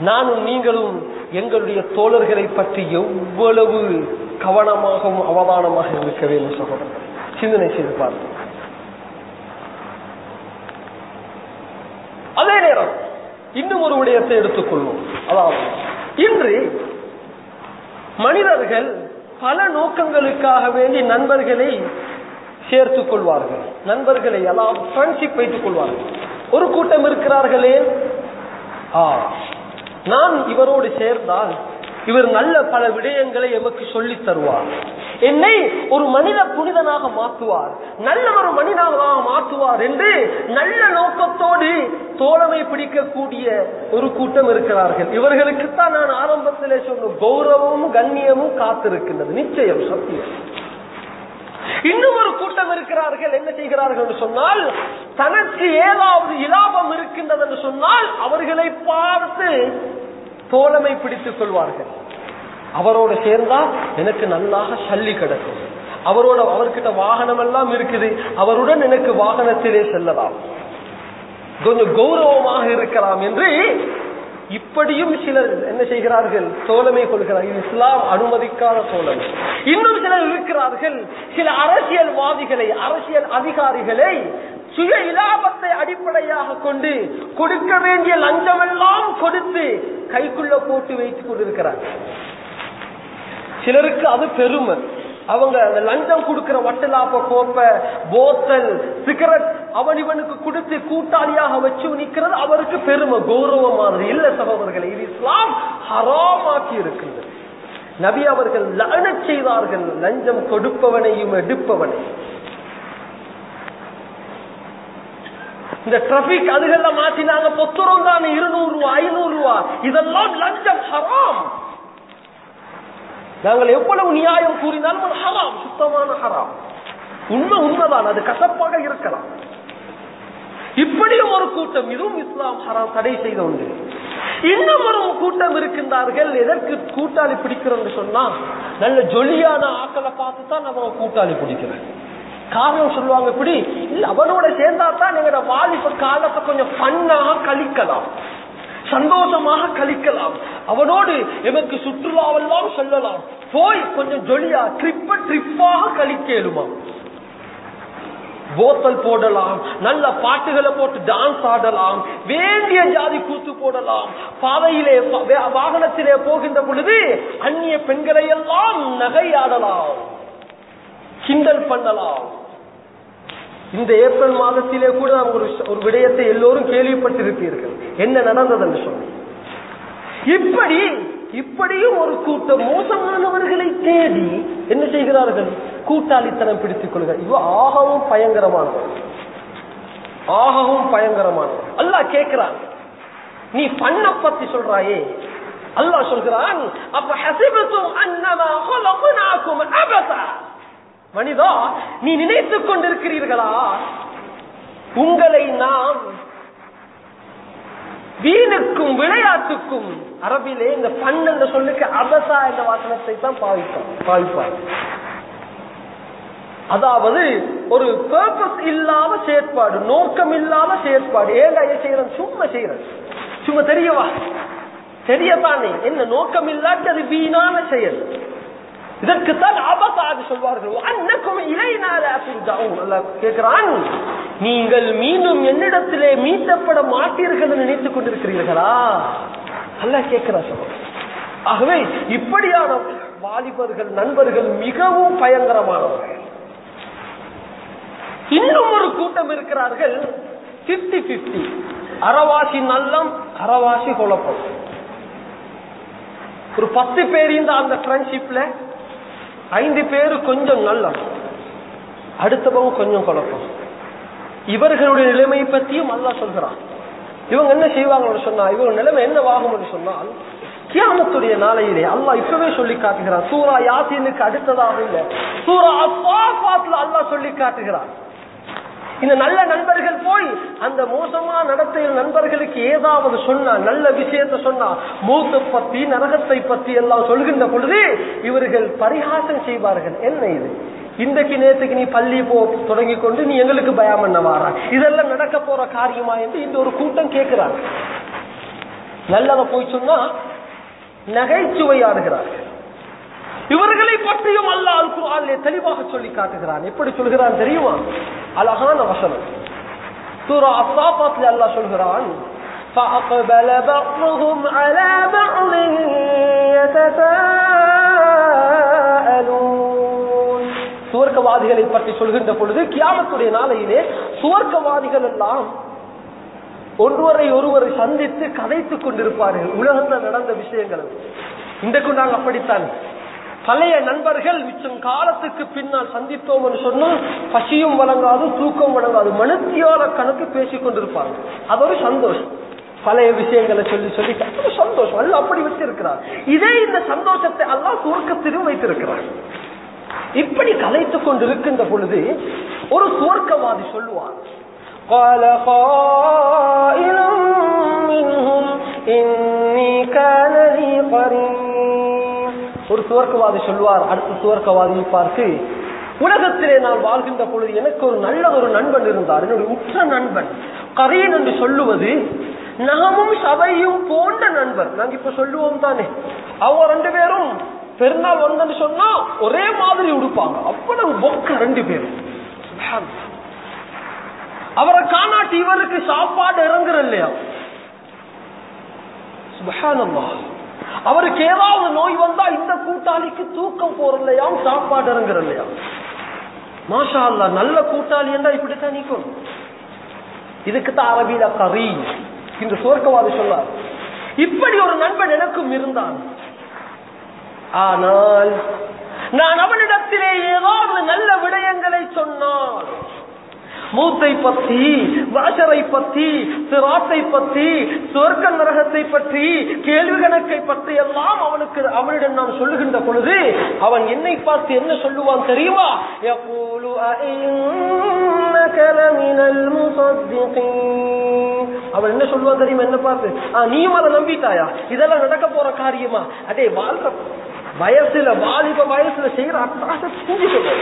நானும் நீங்களும் எங்களுடைய தோழர்களை பற்றி எவ்வளவு கவனமாகவும் அவதானமாக இருக்க வேண்டும் சகோதரர். சிந்தனை செய்து பார்ப்போம் அதே நேரம் இன்னும் ஒரு விடயத்தை எடுத்துக்கொள்வோம். அதாவது இன்று மனிதர்கள் பல நோக்கங்களுக்காக வேண்டி நண்பர்களை சேர்த்துக் கொள்வார்கள். நண்பர்களை எல்லாம் ஃப்ரெண்ட்ஷிப் வைத்துக் கொள்வார்கள். ஒரு கூட்டம் இருக்கிறார்களே? நான் இவரோடு சேர்ந்தால் இவர் நல்ல பல விடயங்களை எமக்கு சொல்லி தருவார். என்னை ஒரு மனித புனிதனாக மாற்றுவார். நல்ல ஒரு மனிதனாக மாற்றுவார் என்று நல்ல நோக்கத்தோடு தோழமை பிடிக்கக்கூடிய ஒரு கூட்டம் இருக்கிறார்கள். இவர்களுக்குத்தான் நான் ஆரம்பத்திலே சொன்ன கௌரவமும் கண்ணியமும் காத்திருக்கின்றது. நிச்சயம் சத்தியம். இன்னும் ஒரு கூட்டம் இருக்கிறார்கள். என்ன செய்கிறார்கள் என்று சொன்னால் தனக்கு ஏதாவது இலாபம் இருக்கின்றது என்று சொன்னால் அவர்களை பார்த்து தோழமை பிடித்துக் கொள்வார்கள். அவரோடு சேர்ந்தா எனக்கு நல்லாக சல்லி கிடக்கும். அவரோட அவர்கிட்ட வாகனம் எல்லாம் இருக்குது. அவருடன் எனக்கு வாகனத்திலே செல்லலாம். கொஞ்சம் கௌரவமாக இருக்கலாம் என்று இப்படியும் சிலர் என்ன செய்கிறார்கள்? தோழமை கொள்கிறார்கள். இஸ்லாம் அனுமதிக்காத தோழமை. இன்னும் சிலர் இருக்கிறார்கள். சில அரசியல்வாதிகளை அரசியல் அதிகாரிகளை சுய இலாபத்தை அடிப்படையாக கொண்டு கொடுக்க வேண்டிய லஞ்சமெல்லாம் கொடுத்து கைக்குள்ள போட்டு வைத்துக் கொண்டிருக்கிறார். சிலருக்கு அது பெருமை. அவங்க அந்த லஞ்சம் கொடுக்கிற வட்டலாப்ப கோப்ப போத்தல் சிகரெட் அவன் இவனுக்கு கொடுத்து கூட்டாளியாக வச்சு நிக்கிறது அவருக்கு பெருமை. கௌரவம் மாதிரி. இல்ல சகோதரர்களை இது இஸ்லாம் ஹராமாக்கி இருக்கின்றது நபி அவர்கள் லعنச் செய்தார்கள். லஞ்சம் கொடுப்பவனையும் எடுப்பவனையும் இந்த டிராபிக் அதுகள்ல மாத்தினாங்க. பொத்துரம் தானே இருநூறு ரூபா ஐநூறு ரூபா. இதெல்லாம் லஞ்சம் ஹராம். நாங்கள் எவ்வளவு நியாயம் கூறினாலும் ஹராம் சுத்தமான ஹராம். உண்மை உண்மைதான் அது கசப்பாக இருக்கலாம். இப்படியும் ஒரு கூட்டம் இதுவும் இஸ்லாம் ஹராம் தடை செய்த உண்டு இன்னும் ஒரு கூட்டம் இருக்கின்றார்கள். எதற்கு கூட்டாளி பிடிக்கிறோம் சொன்னா நல்ல ஜொலியான ஆக்களை பார்த்து தான் நம்ம கூட்டாளி பிடிக்கிறோம். காரணம் சொல்லுவாங்க இப்படி அவனோட சேர்ந்தா தான் எங்களோட வாலிப காலத்தை கொஞ்சம் பண்ணாக கழிக்கலாம். சந்தோஷமாக கழிக்கலாம். அவனோடு எமக்கு சுற்றுலாவெல்லாம் சொல்லலாம். போய் கொஞ்சம் ஜொலியா ட்ரிப்ப ட்ரிப்பாக கழிக்கலுமா? போத்தல் போடலாம். நல்ல பாட்டுகளை போட்டு டான்ஸ் ஆடலாம். வேண்டிய ஜாதி கூத்து போடலாம். பாதையிலே வாகனத்திலே போகின்ற பொழுது அந்நிய பெண்களை எல்லாம் நகையாடலாம். கிண்டல் பண்ணலாம். இந்த ஏப்ரல் மாதத்திலே கூட ஒரு ஒரு விடயத்தை எல்லோரும் கேள்விப்பட்டிருப்பீர்கள். என்ன நடந்தது என்று சொல்லி. இப்படி இப்படியும் ஒரு கூட்டம் மோசமானவர்களை தேடி என்ன செய்கிறார்கள்? கூட்டாளித்தனம் பிடித்துக் கொள்கிறார். இவ ஆகவும் பயங்கரமானவர். ஆகவும் பயங்கரமானவர். அல்லா கேட்கிறான். நீ பண்ண பத்தி சொல்றாயே. அல்லா சொல்கிறான் அப்ப ஹசிபத்தும் அன்னமா மனிதா நீ நினைத்துக் கொண்டிருக்கிறீர்களா? உங்களை நாம் வீணுக்கும் விளையாட்டுக்கும் அரபிலே இந்த பண் என்ற சொல்லுக்கு அபசா என்ற வாசனத்தை தான் பாவிப்போம் பாவிப்பார். அதாவது ஒரு பர்பஸ் இல்லாம செயற்பாடு நோக்கம் இல்லாம செயற்பாடு ஏழைய செய்யறது சும்மா செய்யறது சும்மா தெரியவா? தெரியத்தானே? என்ன நோக்கம் இல்லாட்டி அது வீணான செயல். இதற்குத்தான் ஆபத்தாக சொல்வார்கள். அன்னக்கும் இலைநாள கேட்கிறான் நீங்கள் மீண்டும் என்னிடத்திலே மீட்டப்பட மாட்டீர்கள் என்று நினைத்துக் கொண்டிருக்கிறீர்களா? அல்ல கேட்கிறா சொல்ல ஆகவே இப்படியான வாலிபர்கள் நண்பர்கள் மிகவும் பயங்கரமானவர்கள். இன்னும் ஒரு கூட்டம் இருக்கிறார்கள். பிப்டி பிப்டி அறவாசி நல்லம் அறவாசி குழப்பம் ஒரு பத்து பேர் இந்த அந்த ஃப்ரெண்ட்ஷிப்ல ஐந்து பேரு கொஞ்சம் நல்லம் அடுத்தவங்க கொஞ்சம் குழப்பம். இவர்களுடைய நிலைமை பத்தியும் அல்லா சொல்கிறான். இவங்க என்ன செய்வாங்கன்னு சொன்னா இவங்க நிலைமை என்ன ஆகும் சொன்னால் கியாமத்துடைய நாளையிலே அல்லா இப்பவே சொல்லி காட்டுகிறான். சூரா யாசீனுக்கு அடுத்ததாக இல்ல. சூரா அப்பாத்துல அல்லாஹ் சொல்லி காட்டுகிறான். இந்த நல்ல நண்பர்கள் போய் அந்த மோசமா நடத்தையில் நண்பர்களுக்கு ஏதாவது சொன்னா நல்ல விஷயத்தை சொன்னா மூத்த பத்தி நரகத்தை பத்தி எல்லாம் சொல்கின்ற பொழுது இவர்கள் பரிகாசம் செய்வார்கள். என்ன இது? இன்றைக்கு நேற்றுக்கு நீ பள்ளி போ தொடங்கி கொண்டு நீ எங்களுக்கு பயம் பண்ண வாரா இதெல்லாம் நடக்க போற காரியமா என்று இந்த ஒரு கூட்டம் கேட்கிறாங்க நல்லத போய் சொன்னா நகைச்சுவையாடுகிறார்கள் இவர்களை பற்றியும் அல்லாஹ் அல்குவாலே தெளிவாக சொல்லி காட்டுகிறான். எப்படி சொல்கிறான் தெரியுமா? அழகான வசனம் சூரா அஸ்ஸாஃபாத்ல அல்லாஹ் சொல்கிறான் فأقبل بعضهم على بعض يتساءلون சுவர்க்கவாதிகளை பற்றி சொல்கின்ற பொழுது கியாமத்துடைய நாளையிலே சுவர்க்கவாதிகள் எல்லாம் ஒருவரை ஒருவரை சந்தித்து கதைத்துக் கொண்டிருப்பார்கள் உலகத்தில் நடந்த விஷயங்கள் இன்றைக்கு நாங்கள் அப்படித்தான் பழைய நண்பர்கள் மிச்சம் காலத்துக்கு பின்னால் சந்தித்தோம் என்று சொன்னால் பசியும் வழங்காது தூக்கம் வழங்காது மனுத்தியால கணக்கு பேசிக் கொண்டிருப்பாங்க அது ஒரு சந்தோஷம் பழைய விஷயங்களை சொல்லி சொல்லி அது ஒரு சந்தோஷம் அல்ல அப்படி வச்சிருக்கிறார் இதே இந்த சந்தோஷத்தை அல்லாஹ் சுவர்க்கத்திலும் வைத்திருக்கிறார் இப்படி கலைத்துக் கொண்டிருக்கின்ற பொழுது ஒரு சுவர்க்கவாதி சொல்லுவார் قال قائل منهم إني كان لي قرين ஒரு சுவர்க்கவாதி சொல்வார் அடுத்த சுவர்க்கவாதியை பார்த்து உலகத்திலே நான் வாழ்கின்ற பொழுது எனக்கு ஒரு நல்ல ஒரு நண்பன் இருந்தார். என்னுடைய உற்ற நண்பன். கரையன் என்று சொல்லுவது நாமும் சபையும் போன்ற நண்பர் நாங்க இப்ப சொல்லுவோம் தானே. அவங்க ரெண்டு பேரும் பெருநாள் வந்தன்னு சொன்னா ஒரே மாதிரி உடுப்பாங்க. அவ்வளவு பொக்க ரெண்டு பேரும். அவரை காணாட்டி இவருக்கு சாப்பாடு இறங்குற இல்லையா சுபஹானல்லாஹ். அவருக்கு ஏதாவது நோய் வந்தா இந்த கூட்டாளிக்கு தூக்கம் போறலையாம் சாப்பாடு இறங்குற இல்லையா மாஷா அல்லா நல்ல கூட்டாளி என்றா இப்படித்தான் நீக்கும். இதுக்கு தான் அரபியில கவி இந்த சுவர்க்கவாதி சொன்னார். இப்படி ஒரு நண்பன் எனக்கும் இருந்தான். ஆனால் நான் அவனிடத்திலே ஏதாவது நல்ல விடயங்களை சொன்னால் மூத்தை பத்தி வாஷரை பத்தி சிராத்தை பத்தி சொர்க்க நரகத்தை பற்றி கேள்வி கணக்கை பற்றி எல்லாம் அவனுக்கு அவனிடம் நான் சொல்லுகின்ற பொழுது அவன் என்னை பார்த்து என்ன சொல்லுவான் தெரியுமா? அவன் என்ன சொல்லுவான் தெரியுமா? என்ன பார்த்து? நீயும் அதை நம்பிட்டாயா? இதெல்லாம் நடக்க போற காரியமா? அதே வாழ்ற வயசுல வாலிப வயசுல செய்யற அட்டாச செஞ்சுக்கணும்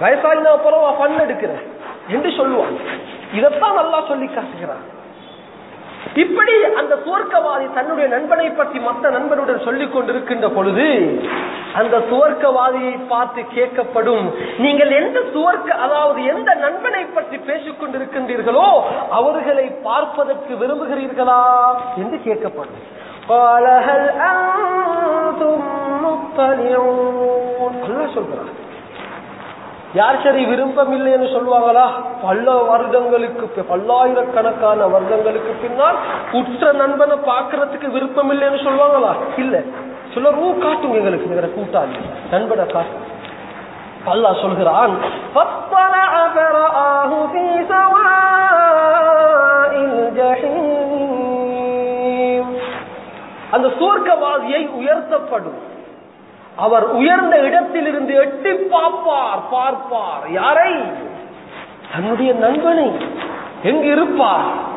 வயசாகி நான் பரவா பண்ண எடுக்கிறேன் என்று சொல்லுவான் இதைத்தான் நல்லா சொல்லி காட்டுகிறான். இப்படி அந்த துவர்க்கவாதி தன்னுடைய நண்பனை பற்றி மற்ற நண்பனுடன் சொல்லிக் கொண்டிருக்கின்ற பொழுது அந்த துவர்க்கவாதியை பார்த்து கேட்கப்படும் நீங்கள் எந்த துவர்க்க அதாவது எந்த நண்பனை பற்றி பேசிக் கொண்டிருக்கின்றீர்களோ அவர்களை பார்ப்பதற்கு விரும்புகிறீர்களா என்று கேட்கப்படும். சொல்கிறார் யார் சரி விருப்பமில்லைன்னு சொல்லுவாங்களா பல வருடங்களுக்கு பல்லாயிரக்கணக்கான வருடங்களுக்கு பின்னால் உற்ற நண்பனை பாக்குறதுக்கு விருப்பம் இல்லைன்னு சொல்லுவாங்களா? இல்ல. சொல்லவும் காட்டும் எங்களுக்கு எங்களை கூட்டாளி. நண்பனை காட்டு. அல்லா சொல்கிறான் அந்த சூர்க்கவாதியை உயர்த்தப்படும். அவர் உயர்ந்த இடத்திலிருந்து எட்டி பார்ப்பார் பார்ப்பார். யாரை? தன்னுடைய நண்பனை. எங்கு இருப்பார்?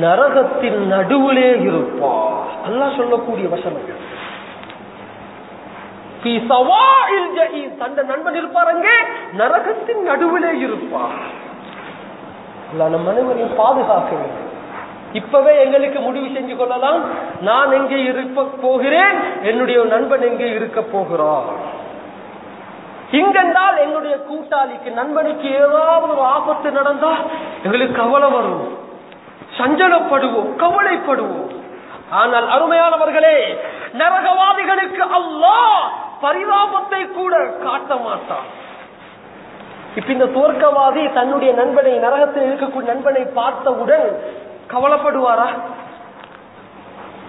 நரகத்தின் நடுவிலே இருப்பார். அல்லாஹ் சொல்லக்கூடிய வசனங்கள் தந்த நண்பன் இருப்பார் அங்கே. நரகத்தின் நடுவிலே இருப்பார். அல்லாஹ் நம் அனைவரையும் பாதுகாக்க வேண்டும். இப்பவே எங்களுக்கு முடிவு செஞ்சு கொள்ளலாம். நான் எங்கே இருக்க போகிறேன். என்னுடைய நண்பன் எங்கே இருக்க போகிறான் இங்கென்றால் என்னுடைய கூட்டாளிக்கு நண்பனுக்கு ஏதாவது ஒரு ஆபத்து நடந்தா எங்களுக்கு கவலை வரும். சஞ்சலப்படுவோம் கவலைப்படுவோம். ஆனால் அருமையானவர்களே நரகவாதிகளுக்கு அல்லாஹ் பரிதாபத்தை கூட காட்ட மாட்டான். இப்ப இந்த தோற்கவாதி தன்னுடைய நண்பனை நரகத்தில் இருக்கக்கூடிய நண்பனை பார்த்தவுடன் கவலைப்படுவாரா?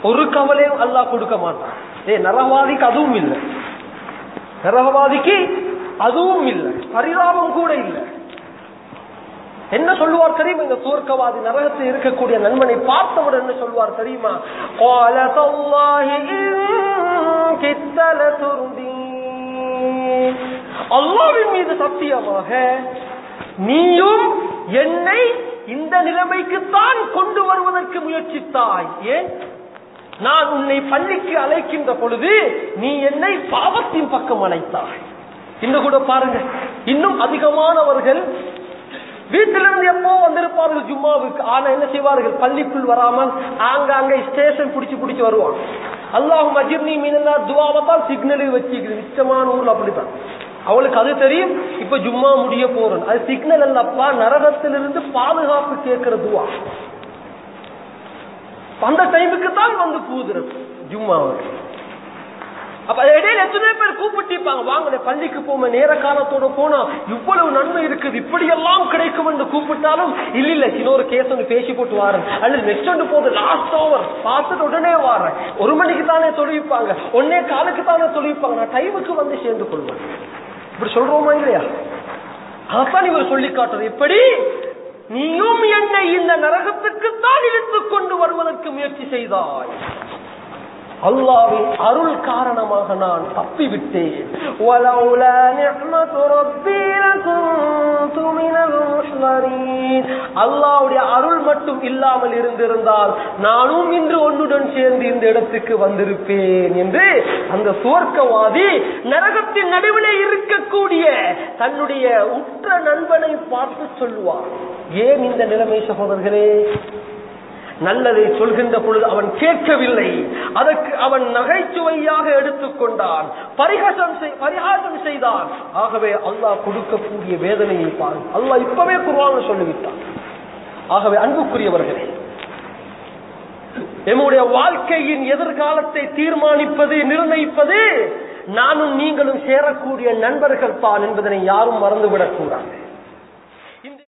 ஒரு கவலையும் அல்லாஹ் கொடுக்க மாட்டான். ஏ நரகவாதிக்கு அதுவும் இல்லை. நரகவாதிக்கு அதுவும் இல்லை. பரிதாபம் கூட இல்லை. என்ன சொல்லுவார் தெரியுமா? இந்த தூர்க்கவாதி நரகத்தில் இருக்கக்கூடிய நண்பனை பார்த்தவுடன் என்ன சொல்லுவார் தெரியுமா? அல்லாவின் மீது சத்தியமாக நீயும் என்னை இந்த நிலைமைக்குத்தான் கொண்டு வருவதற்கு முயற்சித்தாய். ஏன்? நான் உன்னை பள்ளிக்கு அழைக்கின்ற பொழுது நீ என்னை பாவத்தின் பக்கம் அழைத்தாய். இன்னும் கூட பாருங்க இன்னும் அதிகமானவர்கள் வீட்டிலிருந்து எப்போ வந்திருப்பார்கள் ஜும்மாவுக்கு? ஆனா என்ன செய்வார்கள்? பள்ளிக்குள் வராமல் ஆங்காங்க ஸ்டேஷன் பிடிச்சு பிடிச்சு வருவான். அல்லாஹும் அஜிர்னி மீனா துவாவை தான் சிக்னலில் வச்சுக்கிறது நிச்சயமான ஊர்ல அப்படித்தான். அவளுக்கு அது தெரியும் இப்ப ஜும்மா முடிய போறோம். அது சிக்னல் அல்லப்பா நரகத்திலிருந்து பாதுகாப்பு கேட்கிற துவா. அந்த டைமுக்கு தான் வந்து கூதுறது ஜும்மாவுக்கு அப்ப இடையில எத்தனை பேர் கூப்பிட்டிருப்பாங்க. வாங்க பள்ளிக்கு போம நேர காலத்தோட போனா இவ்வளவு நன்மை இருக்குது. இப்படி எல்லாம் கிடைக்கும் என்று கூப்பிட்டாலும் இல்ல இல்ல இன்னொரு கேஸ் ஒன்று பேசி போட்டு வாரேன். அல்லது நெக்ஸ்ட் ஒன்று போது லாஸ்ட் ஓவர் பார்த்துட்டு உடனே வாரேன். ஒரு மணிக்கு தானே தொழிப்பாங்க ஒன்னே காலுக்கு தானே தொழிப்பாங்க நான் டைமுக்கு வந்து சேர்ந்து கொள்வேன். இப்படி சொல்றோமா இல்லையா அதான் இவர் சொல்லி காட்டுறது. எப்படி? நீயும் என்னை இந்த நரகத்துக்கு தான் இழுத்துக் கொண்டு வருவதற்கு முயற்சி செய்தாய். அல்லாவின் அருள் காரணமாக நான் தப்பிவிட்டேன். அல்லாவுடைய அருள் மட்டும் இல்லாமல் இருந்திருந்தால் நானும் இன்று ஒன்னுடன் சேர்ந்து இந்த இடத்துக்கு வந்திருப்பேன் என்று அந்த சுவர்க்கவாதி நரகத்தின் நடுவிலே இருக்கக்கூடிய தன்னுடைய உற்ற நண்பனை பார்த்து சொல்லுவார் ஏன் இந்த நிலைமை சகோதரர்களே? நல்லதை சொல்கின்ற பொழுது அவன் கேட்கவில்லை. அதற்கு அவன் நகைச்சுவையாக எடுத்துக்கொண்டான் பரிகாசம் பரிகாசம் செய்தான். ஆகவே அல்லாஹ் கொடுக்கக்கூடிய வேதனையை பாரு. அல்லாஹ் இப்பவே குருவான சொல்லிவிட்டான். ஆகவே அன்புக்குரியவர்களே எம்முடைய வாழ்க்கையின் எதிர்காலத்தை தீர்மானிப்பது நிர்ணயிப்பது நானும் நீங்களும் சேரக்கூடிய நண்பர்கள் தான் என்பதனை யாரும் மறந்துவிடக் கூடாது